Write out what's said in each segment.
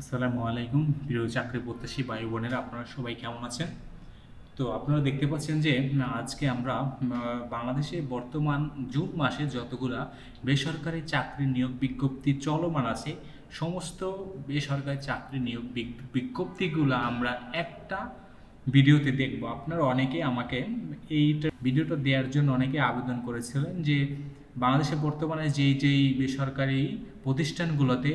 আসসালামু আলাইকুম। প্রিয় চাকরি প্রত্যাশী ভাই বোনেরা, আপনারা সবাই কেমন আছেন? তো আপনারা দেখতে পাচ্ছেন যে আজকে আমরা বাংলাদেশে বর্তমান জুন মাসে যতগুলা বেসরকারি চাকরি নিয়োগ বিজ্ঞপ্তি চলমান আছে, সমস্ত বেসরকারি চাকরি নিয়োগ বিজ্ঞপ্তিগুলো আমরা একটা ভিডিওতে দেখব। আপনারা অনেকে আমাকে এইটা ভিডিওটা দেওয়ার জন্য অনেকে আবেদন করেছিলেন যে, বাংলাদেশে বর্তমানে যেই যেই বেসরকারি প্রতিষ্ঠানগুলোতে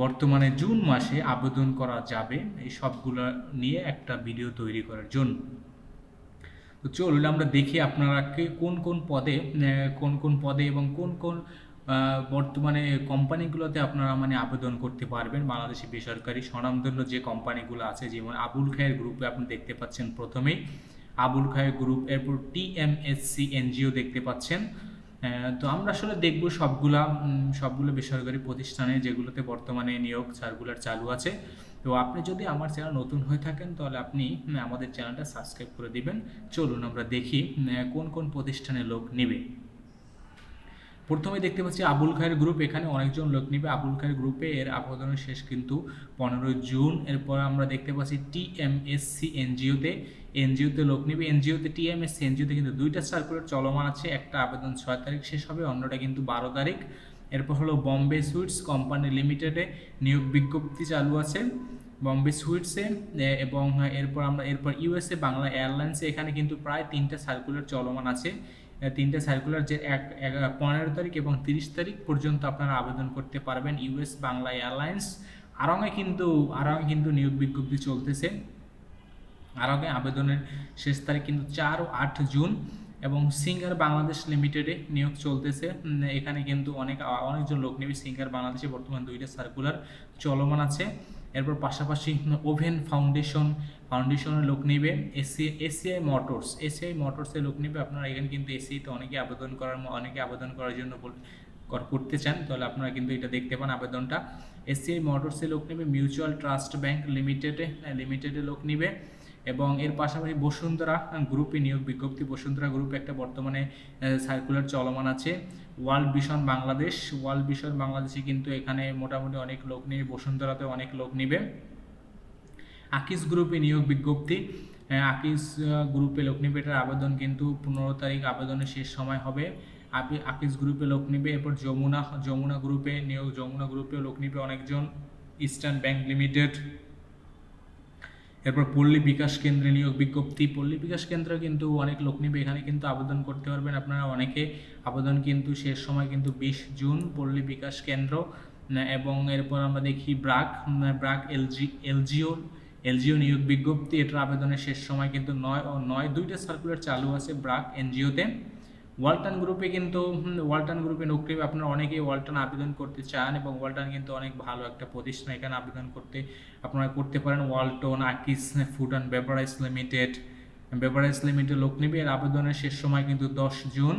বর্তমানে জুন মাসে আবেদন করা যাবে এই সবগুলো নিয়ে একটা ভিডিও তৈরি করার জন্য। তো চলুন আমরা দেখি আপনারা কোন কোন পদে কোন কোন পদে এবং কোন কোন বর্তমানে কোম্পানিগুলোতে আপনারা মানে আবেদন করতে পারবেন। বাংলাদেশি বেসরকারি স্বনামধন্য যে কোম্পানিগুলো আছে, যেমন আবুল খায়ের গ্রুপে আপনি দেখতে পাচ্ছেন প্রথমেই। আবুল খায়ের গ্রুপ এরপর টিএমএসসি এনজিও দেখতে পাচ্ছেন। তো আমরা আসলে দেখব সবগুলা সবগুলো বেসরকারি প্রতিষ্ঠানে যেগুলোতে বর্তমানে নিয়োগ সার্কুলার চালু আছে। তো আপনি যদি আমার চ্যানেল নতুন হয়ে থাকেন, তাহলে আপনি আমাদের চ্যানেলটা সাবস্ক্রাইব করে দিবেন। চলুন আমরা দেখি কোন কোন প্রতিষ্ঠানে লোক নেবে। প্রথমে দেখতে পাচ্ছি আবুল খায়ের গ্রুপ এখানে অনেকজন লোক নিবে। আবুল খায়ের গ্রুপে এর আবেদনের শেষ কিন্তু পনেরোই জুন। এরপর আমরা দেখতে পাচ্ছি টিএমএসসি এনজিওতে এনজিওতে লোক নিবে। এনজিওতে টিএমএসসি এনজিওতে কিন্তু দুইটা সার্কুলার চলমান আছে। একটা আবেদন ছয় তারিখ শেষ হবে, অন্যটা কিন্তু বারো তারিখ। এরপর হলো বম্বে সুইটস কোম্পানি লিমিটেডে নিয়োগ বিজ্ঞপ্তি চালু আছে বম্বে সুইটসে। এবং এরপর আমরা, এরপর ইউএসএ, বাংলা এয়ারলাইন্সে এখানে কিন্তু প্রায় তিনটা সার্কুলার চলমান আছে। তিনটে সার্কুলার যে এক পনেরো তারিখ এবং তিরিশ তারিখ পর্যন্ত আপনারা আবেদন করতে পারবেন ইউএস বাংলা এয়ারলাইন্স। আরঙে কিন্তু আরঙে কিন্তু নিয়োগ বিজ্ঞপ্তি চলতেছে। আরঙে আবেদনের শেষ তারিখ কিন্তু চার ও আট জুন এবং সিঙ্গার বাংলাদেশ লিমিটেডে নিয়োগ চলতেছে। এখানে কিন্তু অনেক অনেকজন লোক নেবে। সিঙ্গার বাংলাদেশে বর্তমান দুইটা সার্কুলার চলমান আছে। এরপর পাশাপাশি ওভেন ফাউন্ডেশন, ফাউন্ডেশনের লোক নেবে, এসি, এসিআই মোটরস, এসিআই মোটরসের লোক নেবে। আপনারা এখানে কিন্তু এসিআইতে অনেকে আবেদন করার অনেকে আবেদন করার জন্য করতে চান, তাহলে আপনারা কিন্তু এটা দেখতে পান আবেদনটা। এসিআই মোটরসের লোক নেবে, মিউচুয়াল ট্রাস্ট ব্যাংক লিমিটেডে লিমিটেডে লোক নেবে। এবং এর পাশাপাশি বসুন্ধরা গ্রুপে নিয়োগ বিজ্ঞপ্তি, বসুন্ধরা গ্রুপে একটা বর্তমানে সার্কুলার চলমান আছে। World vision Bangladesh, world vision বাংলাদেশে কিন্তু এখানে মোটামুটি অনেক লোক নেবে, বসুন্ধরাতে অনেক লোক নেবে। আকিস গ্রুপে নিয়োগ বিজ্ঞপ্তি আকিস গ্রুপে এটার আবেদন কিন্তু পনেরো তারিখ আবেদনের শেষ সময় হবে। আপি আকিস গ্রুপে লোক নিবে, এরপর যমুনা যমুনা গ্রুপে নিয়োগ, যমুনা গ্রুপে লোক নিবে অনেকজন, ইস্টার্ন ব্যাংক লিমিটেড। এরপর পল্লী বিকাশ কেন্দ্রে নিয়োগ বিজ্ঞপ্তি। পল্লী বিকাশ কেন্দ্র কিন্তু অনেক লোক নিবে, এখানে কিন্তু আবেদন করতে পারবেন আপনারা। অনেকে আবেদন কিন্তু শেষ সময় কিন্তু বিশ জুন পল্লী বিকাশ কেন্দ্র। এবং এরপর আমরা দেখি BRAC BRAC LG, LGO LGO নিয়োগ বিজ্ঞপ্তি। এটার আবেদনের শেষ সময় কিন্তু নয় ও নয়, দুইটা সার্কুলার চালু আছে ব্রাক এনজিওতে। ওয়ালটন গ্রুপে কিন্তু ওয়ালটন গ্রুপে নকরি আপনারা অনেকেই ওয়ালটন আবেদন করতে চান এবং ওয়ালটন কিন্তু অনেক ভালো একটা প্রতিষ্ঠান এখানে আবেদন করতে, আপনারা করতে পারেন। ওয়ালটন, আকিস, food and beverage limited beverage limited লোক নিবে। এর আবেদনের শেষ সময় কিন্তু দশ জুন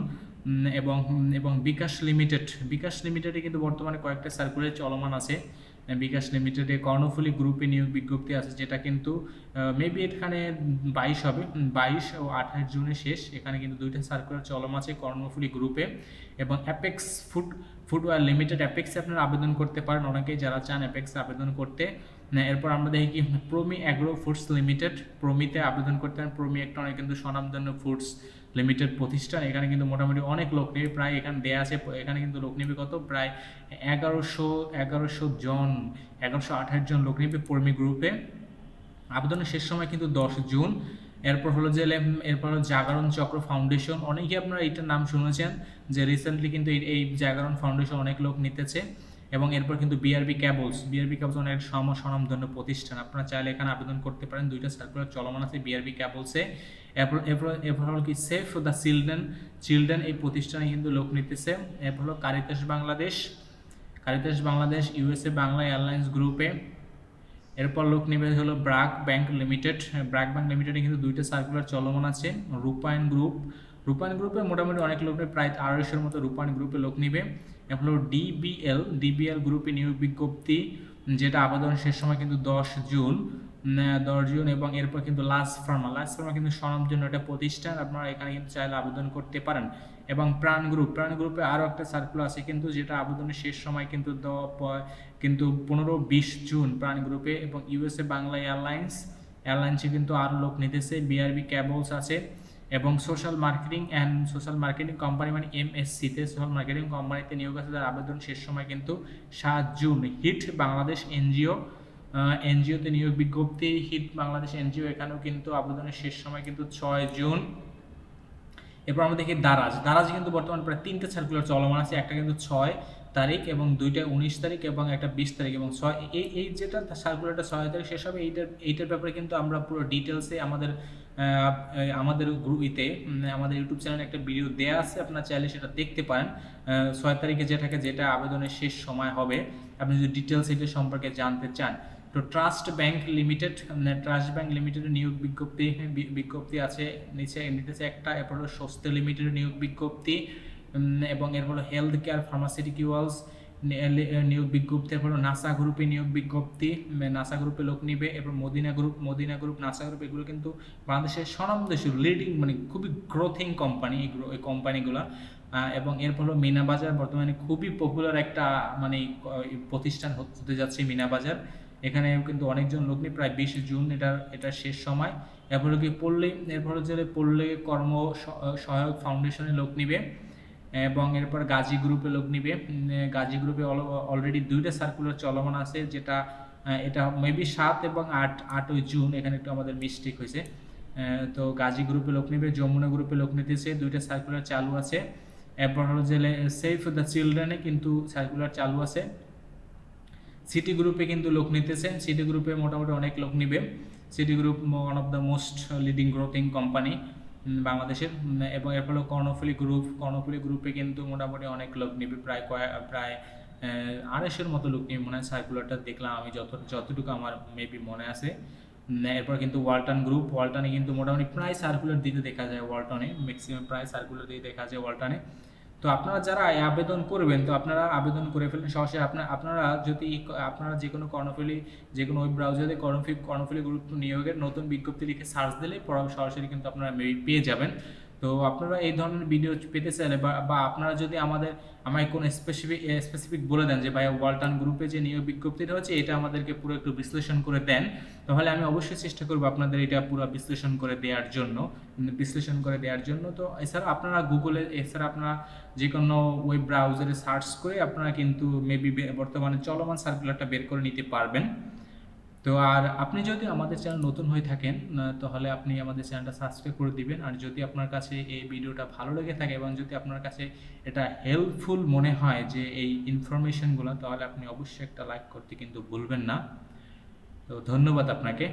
এবং এবং বিকাশ লিমিটেড, বিকাশ লিমিটেডে কিন্তু বর্তমানে কয়েকটা সার্কুলার চলমান আছে। বিকাশ লিমিটেডে কর্ণফুলী গ্রুপে নিয়োগ বিজ্ঞপ্তি আছে, যেটা কিন্তু মেবি এখানে বাইশ হবে বাইশ ও আঠাশ জুনে শেষ। এখানে কিন্তু দুইটা সার্কুলার চলম আছে কর্ণফুলী গ্রুপে। এবং অ্যাপেক্স ফুড ফুডওয়্যার লিমিটেড অ্যাপেক্সে আপনারা আবেদন করতে পারেন। অনেকেই যারা চান অ্যাপেক্সে আবেদন করতে এরপর আমরা দেখি কি প্রমি অ্যাগ্রো ফুডস লিমিটেড প্রমিতে আবেদন করতে পারেন প্রমি একটা অনেক কিন্তু স্বনামধন্য ফুডস লিমিটেড প্রতিষ্ঠান। এখানে কিন্তু মোটামুটি অনেক লোক নেবে, প্রায় এখানে দেয়া আছে, এখানে কিন্তু লোক নেবে কত? প্রায় এগারোশো এগারোশো জন, এগারোশো আঠাশ জন লোক নেবে প্রমি গ্রুপে আবেদনের শেষ সময় কিন্তু দশ জুন। এরপর হলো যে এরপর হলো জাগরণ চক্র ফাউন্ডেশন অনেকেই আপনারা এইটার নাম শুনেছেন যে রিসেন্টলি কিন্তু এই জাগরণ ফাউন্ডেশন অনেক লোক নিতেছে। এবং এরপর কিন্তু বিআরবি ক্যাবলস বিআরবি ক্যাবলস অনেক সম স্বনামধন্য প্রতিষ্ঠান। আপনারা চাইলে এখানে আবেদন করতে পারেন। দুইটা সার্কুলার চলমান আছে বিআরবি ক্যাবলসে এরপর এরপর এরপর হলো কি সেফ দ্য চিলড্রেন চিলড্রেন এই প্রতিষ্ঠানে কিন্তু লোক নিতেছে। এরপর হলো Caritas Bangladesh Caritas Bangladesh USA Bangla airlines গ্রুপে এরপর লোক নেবে হলো BRAC bank limited BRAC bank লিমিটেডে কিন্তু দুইটা সার্কুলার চলমান আছে রূপায়ণ গ্রুপ রূপায়ণ গ্রুপে মোটামুটি অনেক লোক প্রায় আড়াইশোর মতো রূপায়ণ গ্রুপে লোক নিবে। এরপর হলো ডিবিএল ডিবিএল গ্রুপে নিয়োগ বিজ্ঞপ্তি, যেটা আবেদন শেষ সময় কিন্তু দশ জুন দশ জুন এবং এরপর কিন্তু লাস্ট ফার্মা লাস্ট ফার্মা কিন্তু স্বনামজন্য একটা প্রতিষ্ঠান, আপনারা এখানে কিন্তু চাইলে আবেদন করতে পারেন। এবং প্রাণ গ্রুপ প্রাণ গ্রুপে আরও একটা সার্কুলার আছে কিন্তু যেটা আবেদনের শেষ সময় কিন্তু প- কিন্তু পনেরো, বিশ জুন প্রাণ গ্রুপে এবং ইউএসএ বাংলা এয়ারলাইন্স এয়ারলাইন্সে কিন্তু আরও লোক নিতেছে। বিআরবি ক্যাবলস আছে। এবং social marketing and social marketing company মানে এমএসসিতে সোশ্যাল মার্কেটিং কোম্পানিতে নিয়োগ আছে তার আবেদন শেষ সময় কিন্তু সাত জুন। হিট বাংলাদেশ এনজিও এনজিওতে নিয়োগ বিজ্ঞপ্তি, হিট বাংলাদেশ এনজিও এখানেও কিন্তু আবেদনের শেষ সময় কিন্তু ছয় জুন। এরপর আমরা দেখি দারাজ। দারাজ কিন্তু বর্তমানে প্রায় তিনটে সার্কুলার চলমান আছে, একটা কিন্তু ছয় তারিখ এবং দুইটা উনিশ তারিখ এবং একটা বিশ তারিখ এবং ছয়, এই এই যেটা সার্কুলারটা ছয় তারিখ হবে, এইটার এইটার ব্যাপারে কিন্তু আমরা পুরো ডিটেলসে আমাদের আমাদের গ্রুপিতে আমাদের ইউটিউব চ্যানেলে একটা ভিডিও দেওয়া আছে, আপনার চাইলে সেটা দেখতে পারেন। ছয় তারিখে যেটাকে যেটা আবেদনের শেষ সময় হবে, আপনি যদি ডিটেলস এটা সম্পর্কে জানতে চান। তো trust bank limited trust bank লিমিটেডের নিয়োগ বিজ্ঞপ্তি বিজ্ঞপ্তি আছে, নিচে নিতেছে একটা, এরপর স্বস্তি লিমিটেডের নিয়োগ বিজ্ঞপ্তি। এবং এরপর হলো হেলথ কেয়ার ফার্মাসিউটিক্যালস নিয়োগ বিজ্ঞপ্তি এরপর নাসা গ্রুপে নিয়োগ বিজ্ঞপ্তি নাসা গ্রুপে লোক নিবে, এরপর Madina group Madina group Nasa group এগুলো কিন্তু বাংলাদেশের স্বনামদেশীয় লিডিং মানে খুবই গ্রোথিং কোম্পানি এই কোম্পানিগুলো এবং এর ফলে মিনা বাজার বর্তমানে খুবই পপুলার একটা মানে প্রতিষ্ঠান হতে যাচ্ছে মিনা বাজার। এখানে কিন্তু অনেকজন লোক নেই, প্রায় বিশ জুন, এটার এটার শেষ সময়। এরপর কি পল্লী, এরপর যে পল্লী কর্ম সহায়ক ফাউন্ডেশনে লোক নিবে। এবং এরপর গাজী গ্রুপে লোক নিবে। গাজী গ্রুপে অলরেডি দুইটা সার্কুলার চলমান আছে, যেটা এটা মেবি সাত এবং আট, আটই জুন, এখানে একটু আমাদের মিস্টেক হয়েছে। তো গাজী গ্রুপে লোক নিবে, যমুনা গ্রুপে লোক নিতেছে, দুইটা সার্কুলার চালু আছে। এরপর হলো যে সেফ দ্য চিলড্রেনে কিন্তু সার্কুলার চালু আছে। সিটি গ্রুপে কিন্তু লোক নিতেছে সিটি গ্রুপে মোটামুটি অনেক লোক নিবে। City group one of the most leading growing company বাংলাদেশের এবং এর ফলে কর্ণফুলি গ্রুপ কর্ণফুলি গ্রুপে কিন্তু মোটামুটি অনেক লোক নেবে, প্রায় কয়েক প্রায় আড়াইশোর মতো লোক নেবে মনে হয় সার্কুলারটা দেখলাম আমি যত, যতটুকু আমার মেবি মনে আছে। এরপর কিন্তু ওয়ালটন গ্রুপ ওয়ালটনে কিন্তু মোটামুটি প্রায় সার্কুলার দিতে দেখা যায় ওয়ালটনে ম্যাক্সিমাম প্রায় সার্কুলার দিয়ে দেখা যায় ওয়ালটনে। তো আপনারা যারা আবেদন করবেন, তো আপনারা আবেদন করে ফেলেন সহসে আপনার আপনারা যদি আপনারা যে কোনো কর্ণফুলি, যে কোনো ওয়েব ব্রাউজারে কর্ণফুলি কর্ণফুলি গ্রুপ নিয়োগের নতুন বিজ্ঞপ্তি লিখে সার্চ দিলে সরাসরি কিন্তু আপনারা মেবি পেয়ে যাবেন। তো আপনারা এই ধরনের ভিডিও পেতে চাইলে বা আপনারা যদি আমাদের, আমায় কোনো স্পেসিফিক স্পেসিফিক বলে দেন যে ভাই ওয়ালটন গ্রুপে যে নিয়োগ বিজ্ঞপ্তিটা হচ্ছে, এটা আমাদেরকে পুরো একটু বিশ্লেষণ করে দেন, তাহলে আমি অবশ্যই চেষ্টা করব আপনাদের এটা পুরো বিশ্লেষণ করে দেওয়ার জন্য। বিশ্লেষণ করে দেওয়ার জন্য। তো এছাড়া আপনারা গুগলে এছাড়া আপনারা যে কোনো ওয়েব ব্রাউজারে সার্চ করে আপনারা কিন্তু মেবি বর্তমানে চলমান সার্কুলারটা বের করে নিতে পারবেন। তো আর আপনি যদি আমাদের চ্যানেল নতুন হয়ে থাকেন তাহলে আপনি আমাদের চ্যানেলটা সাবস্ক্রাইব করে দিবেন। আর যদি আপনার কাছে এই ভিডিওটা ভালো লেগে থাকে এবং যদি আপনার কাছে এটা হেল্পফুল মনে হয় যে এই ইনফরমেশনগুলো তাহলে আপনি অবশ্যই একটা লাইক করতে কিন্তু ভুলবেন না। তো ধন্যবাদ আপনাকে।